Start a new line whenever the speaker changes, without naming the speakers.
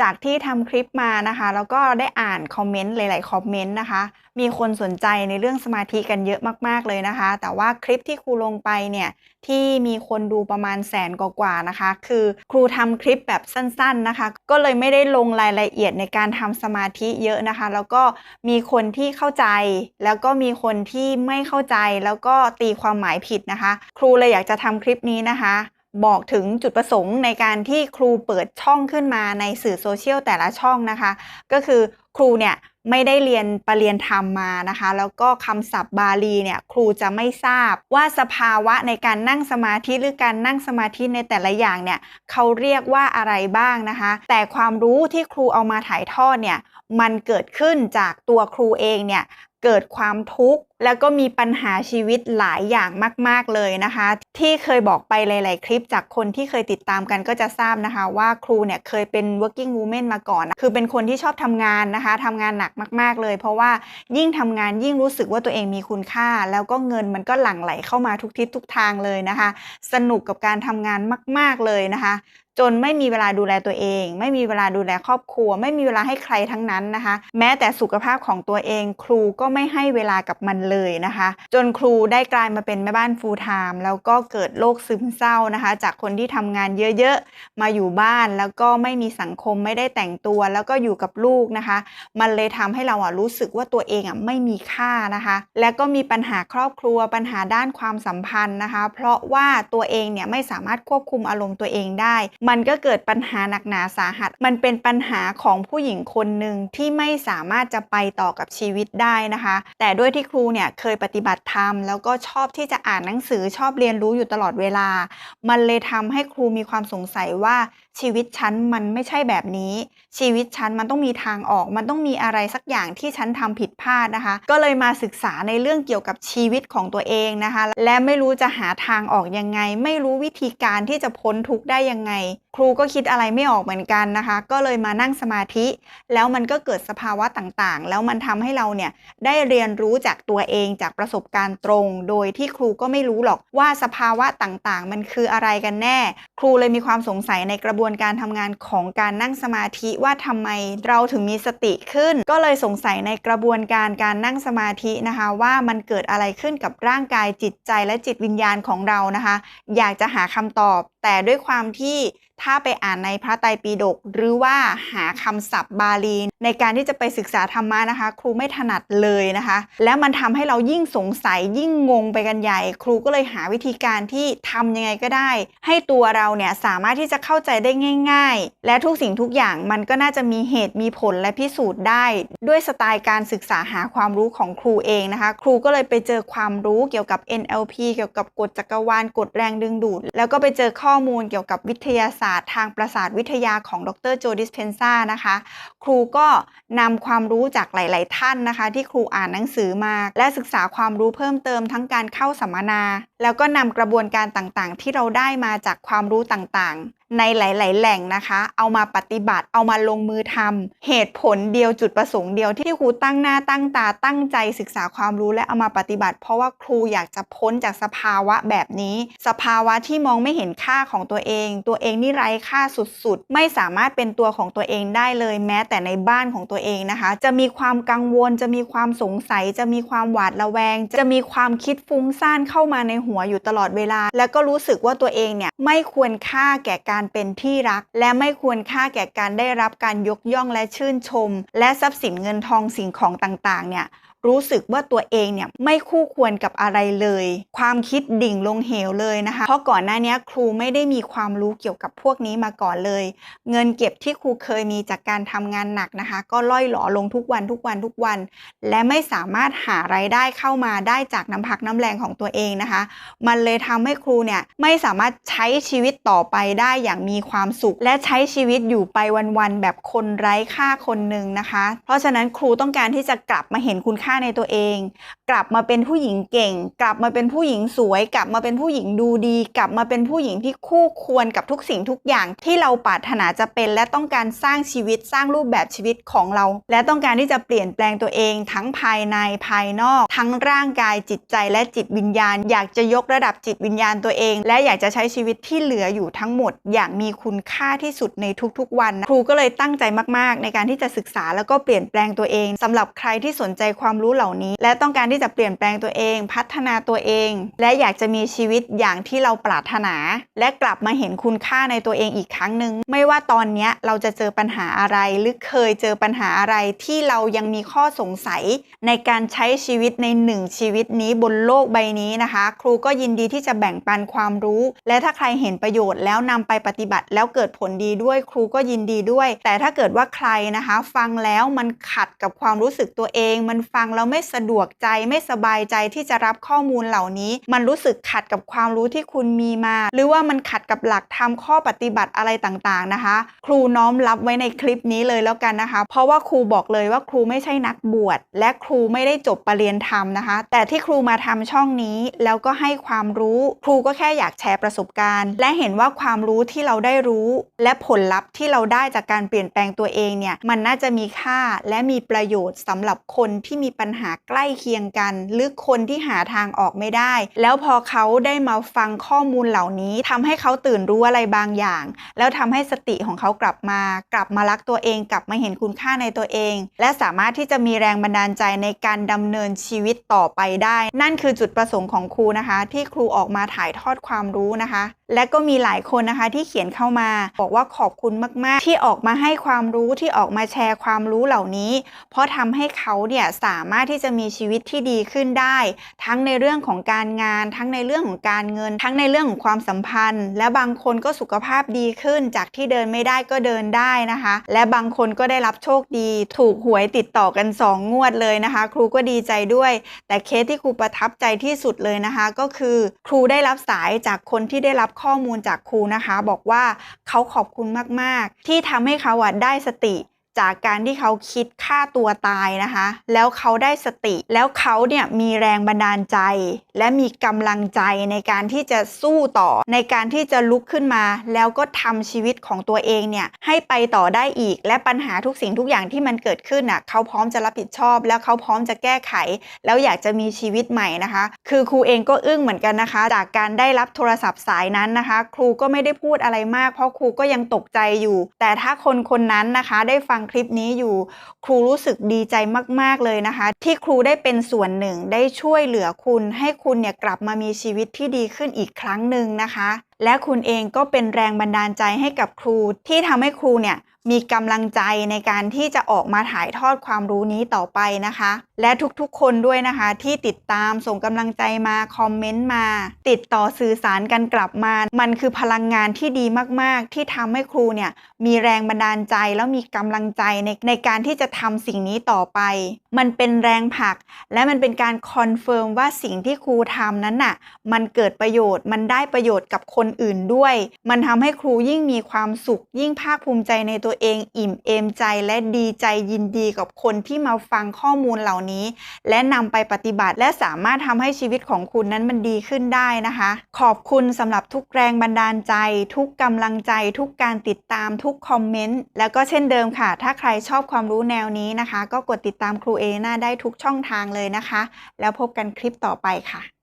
จากที่ทำคลิปมานะคะ แล้วก็ได้อ่านคอมเมนต์หลาย ๆ คอมเมนต์นะคะ มีคนสนใจในเรื่องสมาธิกันเยอะมากๆเลยนะคะ แต่ว่าคลิปที่ครูลงไปเนี่ยที่มีคนดูประมาณแสนกว่าๆนะคะ คือครูทำคลิปแบบสั้น ๆ นะคะ ก็เลยไม่ได้ลงรายละเอียดในการทำสมาธิเยอะนะคะ แล้วก็มีคนที่เข้าใจ แล้วก็มีคนที่ไม่เข้าใจ แล้วก็ตีความหมายผิดนะคะ ครูเลยอยากจะทำคลิปนี้นะคะ บอกถึงจุดประสงค์ในการที่ครูเปิดช่องขึ้นมาในสื่อโซเชียลแต่ละช่องนะคะ ก็คือครูเนี่ยไม่ได้เรียนปรริญญาธรรมมานะคะ แล้วก็คำศัพท์บาลีเนี่ยครูจะไม่ทราบว่าสภาวะในการนั่งสมาธิหรือการนั่งสมาธิในแต่ละอย่างเนี่ยเขาเรียกว่าอะไรบ้างนะคะ แต่ความรู้ที่ครูเอามาถ่ายทอดเนี่ยมันเกิดขึ้นจากตัวครูเองเนี่ยเกิดความทุกข์ แล้วก็มีปัญหาชีวิตหลายอย่างมาก ๆ เลยนะคะ ที่เคยบอกไปหลาย ๆ คลิปจากคนที่เคยติดตามกันก็จะทราบนะคะว่าครูเนี่ยเคยเป็น working woman มาก่อน คือเป็นคนที่ชอบทำงานนะคะทำงานหนักมาก ๆ เลย เพราะว่ายิ่งทำงานยิ่งรู้สึกว่าตัวเองมีคุณค่า แล้วก็เงินมันก็หลั่งไหลเข้ามาทุกทิศทุกทางเลยนะคะ สนุกกับการทำงานมาก ๆ เลยนะคะจนไม่มีเวลาดูแลตัวเอง ไม่มีเวลาดูแลครอบครัว ไม่มีเวลาให้ใครทั้งนั้นนะคะ แม้แต่สุขภาพของตัวเอง ครูก็ไม่ให้เวลากับมันเลยนะคะ จนครูได้กลายมาเป็นแม่บ้านฟูลไทม์แล้วก็เกิดโรคซึมเศร้านะคะ จากคนที่ทำงานเยอะๆ มาอยู่บ้านแล้วก็ไม่มีสังคมไม่ได้แต่งตัว แล้วก็อยู่กับลูกนะคะ มันเลยทำให้เราอะรู้สึกว่าตัวเองอะไม่มีค่านะคะ และก็มีปัญหาครอบครัวปัญหาด้านความสัมพันธ์นะคะ เพราะว่าตัวเองเนี่ยไม่สามารถควบคุมอารมณ์ตัวเองได้ มันก็เกิดปัญหาหนักหนาสาหัส มันเป็นปัญหาของผู้หญิงคนหนึ่งที่ไม่สามารถจะไปต่อกับชีวิตได้นะคะ แต่ด้วยที่ครูเนี่ยเคยปฏิบัติธรรมแล้วก็ชอบที่จะอ่านหนังสือชอบเรียนรู้อยู่ตลอดเวลา มันเลยทำให้ครูมีความสงสัยว่าชีวิตฉันมันไม่ใช่แบบนี้ ชีวิตฉันมันต้องมีทางออก มันต้องมีอะไรสักอย่างที่ฉันทำผิดพลาดนะคะ ก็เลยมาศึกษาในเรื่องเกี่ยวกับชีวิตของตัวเองนะคะ และไม่รู้จะหาทางออกยังไง ไม่รู้วิธีการที่จะพ้นทุกข์ได้ยังไง ครูก็คิดอะไรไม่ออกเหมือนกันนะคะ ก็เลยมานั่งสมาธิ แล้วมันก็เกิดสภาวะต่างๆ แล้วมันทำให้เราเนี่ยได้เรียนรู้จากตัวเองจากประสบการณ์ตรง โดยที่ครูก็ไม่รู้หรอกว่าสภาวะต่างๆ มันคืออะไรกันแน่ ครูเลยมีความสงสัยในกระบวนการทำงานของการนั่งสมาธิว่าทำไมเราถึงมีสติขึ้น ก็เลยสงสัยในกระบวนการการนั่งสมาธินะคะ ว่ามันเกิดอะไรขึ้นกับร่างกายจิตใจและจิตวิญญาณของเรานะคะ อยากจะหาคำตอบแต่ด้วยความที่ถ้าไปอ่านในพระไตรปิฎกหรือว่าหาคำศัพท์บาลี ในการที่จะไปศึกษาธรรมะนะคะ ครูไม่ถนัดเลยนะคะ และมันทำให้เรายิ่งสงสัยยิ่งงงไปกันใหญ่ ครูก็เลยหาวิธีการที่ทำยังไงก็ได้ ให้ตัวเราเนี่ยสามารถที่จะเข้าใจได้ง่าย ๆ และทุกสิ่งทุกอย่างมันก็น่าจะมีเหตุมีผลและพิสูจน์ได้ ด้วยสไตล์การศึกษาหาความรู้ของครูเองนะคะ ครูก็เลยไปเจอความรู้เกี่ยวกับ NLP เกี่ยวกับกฎจักรวาลกฎแรงดึงดูด แล้วก็ไปเจอข้อมูลเกี่ยวกับวิทยาศาสตร์ ทางประสาทวิทยาของดรโจดิสเพนซ่านะคะ ครูก็นำความรู้จากหลาย ๆ ท่านนะคะ ที่ครูอ่านหนังสือมา และศึกษาความรู้เพิ่มเติมทั้งการเข้าสัมมนา แล้วก็นำกระบวนการต่าง ๆ ที่เราได้มาจากความรู้ต่าง ๆ ในหลาย ๆ แหล่งนะคะ เอามาปฏิบัติเอามาลงมือทำเหตุผลเดียวจุดประสงค์เดียวที่ครูตั้งหน้าตั้งตาตั้งใจศึกษาความรู้และเอามาปฏิบัติ เพราะว่าครูอยากจะพ้นจากสภาวะแบบนี้ สภาวะที่มองไม่เห็นค่าของตัวเอง ตัวเองนี่ไร้ค่าสุด ๆ ไม่สามารถเป็นตัวของตัวเองได้เลยแม้แต่ในบ้านของตัวเองนะคะ จะมีความกังวล จะมีความสงสัย จะมีความหวาดระแวง จะมีความคิดฟุ้งซ่านเข้ามาในหัวอยู่ตลอดเวลา แล้วก็รู้สึกว่าตัวเองเนี่ยไม่ควรค่าแก่การเป็นที่รัก และไม่ควรค่าแก่การได้รับการยกย่องและชื่นชม และทรัพย์สินเงินทองสิ่งของต่างๆเนี่ย รู้สึกว่าตัวเองเนี่ยไม่คู่ควรกับอะไรเลย ความคิดดิ่งลงเหวเลยนะคะ เพราะก่อนหน้านี้ครูไม่ได้มีความรู้เกี่ยวกับพวกนี้มาก่อนเลย เงินเก็บที่ครูเคยมีจากการทำงานหนักนะคะ ก็ล่อยหลอลงทุกวันทุกวันทุกวัน และไม่สามารถหารายได้เข้ามาได้จากน้ำพักน้ำแรงของตัวเองนะคะ มันเลยทำให้ครูเนี่ยไม่สามารถใช้ชีวิตต่อไปได้อย่างมีความสุข และใช้ชีวิตอยู่ไปวันๆแบบคนไร้ค่าคนหนึ่งนะคะ เพราะฉะนั้นครูต้องการที่จะกลับมาเห็นคุณค่าในตัวเอง กลับมาเป็นผู้หญิงเก่ง กลับมาเป็นผู้หญิงสวย กลับมาเป็นผู้หญิงดูดี กลับมาเป็นผู้หญิงที่คู่ควรกับทุกสิ่งทุกอย่างที่เราปรารถนาจะเป็น และต้องการสร้างชีวิตสร้างรูปแบบชีวิตของเรา และต้องการที่จะเปลี่ยนแปลงตัวเอง ทั้งภายในภายนอก ทั้งร่างกายจิตใจและจิตวิญญาณ อยากจะยกระดับจิตวิญญาณตัวเอง และอยากจะใช้ชีวิตที่เหลืออยู่ทั้งหมด อย่างมีคุณค่าที่สุดในทุกๆ วันครูก็เลยตั้งใจมาก ๆ ในการที่จะศึกษาแล้วก็เปลี่ยนแปลงตัวเองสำหรับใครที่สนใจความรู้เหล่านี้ และต้องการที่จะเปลี่ยนแปลงตัวเอง พัฒนาตัวเอง และอยากจะมีชีวิตอย่างที่เราปรารถนา และกลับมาเห็นคุณค่าในตัวเองอีกครั้งหนึ่งไม่ว่าตอนนี้เราจะเจอปัญหาอะไร หรือเคยเจอปัญหาอะไรที่เรายังมีข้อสงสัย ในการใช้ชีวิตในหนึ่งชีวิตนี้บนโลกใบนี้นะคะ ครูก็ยินดีที่จะแบ่งปันความรู้ และถ้าใครเห็นประโยชน์แล้วนำไปปฏิบัติแล้วเกิดผลดีด้วยครูก็ยินดีด้วย แต่ถ้าเกิดว่าใครนะคะ ฟังแล้วมันขัดกับความรู้สึกตัวเอง มันฟังแล้วไม่สะดวกใจไม่สบายใจที่จะรับข้อมูลเหล่านี้ มันรู้สึกขัดกับความรู้ที่คุณมีมา หรือว่ามันขัดกับหลักธรรมข้อปฏิบัติอะไรต่างๆนะคะ ครูน้อมรับไว้ในคลิปนี้เลยแล้วกันนะคะ เพราะว่าครูบอกเลยว่าครูไม่ใช่นักบวชและครูไม่ได้จบปรริญญาธรรมนะคะ แต่ที่ครูมาทำช่องนี้แล้วก็ให้ความรู้ครูก็แค่อยากแชร์ประสบการณ์ และเห็นว่าความรู้ที่เราได้รู้ และผลลัพธ์ที่เราได้จากการเปลี่ยนแปลงตัวเองเนี่ยมันน่าจะมีค่าและมีประโยชน์สำหรับคนที่มีปัญหาใกล้เคียงกัน หรือคนที่หาทางออกไม่ได้ แล้วพอเขาได้มาฟังข้อมูลเหล่านี้ทำให้เขาตื่นรู้อะไรบางอย่าง แล้วทำให้สติของเขากลับมา กลับมารักตัวเองกลับมาเห็นคุณค่าในตัวเอง และสามารถที่จะมีแรงบันดาลใจในการดำเนินชีวิตต่อไปได้ นั่นคือจุดประสงค์ของครูนะคะ ที่ครูออกมาถ่ายทอดความรู้นะคะ และก็มีหลายคนนะคะที่เขียนเข้ามา บอกว่าขอบคุณมาก ๆ ที่ออกมาให้ความรู้ที่ออกมาแชร์ความรู้เหล่านี้ เพราะทำให้เขาเนี่ยสามามารถที่จะมีชีวิตที่ดีขึ้นได้ ทั้งในเรื่องของการงาน ทั้งในเรื่องของการเงิน ทั้งในเรื่องของความสัมพันธ์ และบางคนก็สุขภาพดีขึ้น จากที่เดินไม่ได้ก็เดินได้นะคะ และบางคนก็ได้รับโชคดี ถูกหวยติดต่อกัน 2 งวดเลยนะคะ ครูก็ดีใจด้วย แต่เคสที่ครูประทับใจที่สุดเลยนะคะ ก็คือครูได้รับสายจากคนที่ได้รับข้อมูลจากครูนะคะ บอกว่าเขาขอบคุณมาก ๆ ที่ทำให้เขาได้สติ จากการที่เขาคิดฆ่าตัวตายนะคะ แล้วเขาได้สติ แล้วเขาเนี่ยมีแรงบันดาลใจ และมีกำลังใจในการที่จะสู้ต่อ ในการที่จะลุกขึ้นมา แล้วก็ทำชีวิตของตัวเองเนี่ยให้ไปต่อได้อีก และปัญหาทุกสิ่งทุกอย่างที่มันเกิดขึ้นน่ะเขาพร้อมจะรับผิดชอบ แล้วเขาพร้อมจะแก้ไข แล้วอยากจะมีชีวิตใหม่นะคะ คือครูเองก็อึ้งเหมือนกันนะคะ จากการได้รับโทรศัพท์สายนั้นนะคะ ครูก็ไม่ได้พูดอะไรมาก เพราะครูก็ยังตกใจอยู่ แต่ถ้าคนคนนั้นนะคะ ได้ฟังคลิปนี้อยู่ ครูรู้สึกดีใจมาก ๆ เลยนะคะ ที่ครูได้เป็นส่วนหนึ่งได้ช่วยเหลือคุณ ให้คุณเนี่ยกลับมามีชีวิตที่ดีขึ้นอีกครั้งหนึ่งนะคะ และคุณเองก็เป็นแรงบันดาลใจให้กับครูที่ทำให้ครูเนี่ย มีกำลังใจในการที่จะออกมาถ่ายทอดความรู้นี้ต่อไปนะคะ และทุกๆคนด้วยนะคะ ที่ติดตามส่งกำลังใจมาคอมเมนต์มา ติดต่อสื่อสารกันกลับมา มันคือพลังงานที่ดีมากๆ ที่ทำให้ครูเนี่ยมีแรงบันดาลใจแล้วมีกำลังใจในในการที่จะทำสิ่งนี้ต่อไป มันเป็นแรงผลัก และมันเป็นการคอนเฟิร์มว่าสิ่งที่ครูทำนั้นน่ะมันเกิดประโยชน์มันได้ประโยชน์กับคนอื่นด้วย มันทำให้ครูยิ่งมีความสุขยิ่งภาคภูมิใจในตัวเองอิ่มเอมใจและดีใจยินดีกับคนที่มาฟังข้อมูลเหล่านี้ และนำไปปฏิบัติและสามารถทำให้ชีวิตของคุณนั้นมันดีขึ้นได้นะคะ ขอบคุณสำหรับทุกแรงบันดาลใจ ทุกกำลังใจ ทุกการติดตามทุกคอมเมนต์แล้วก็เช่นเดิมค่ะ ถ้าใครชอบความรู้แนวนี้นะคะ ก็กดติดตามครูเอน่าได้ทุกช่องทางเลยนะคะ แล้วพบกันคลิปต่อไปค่ะ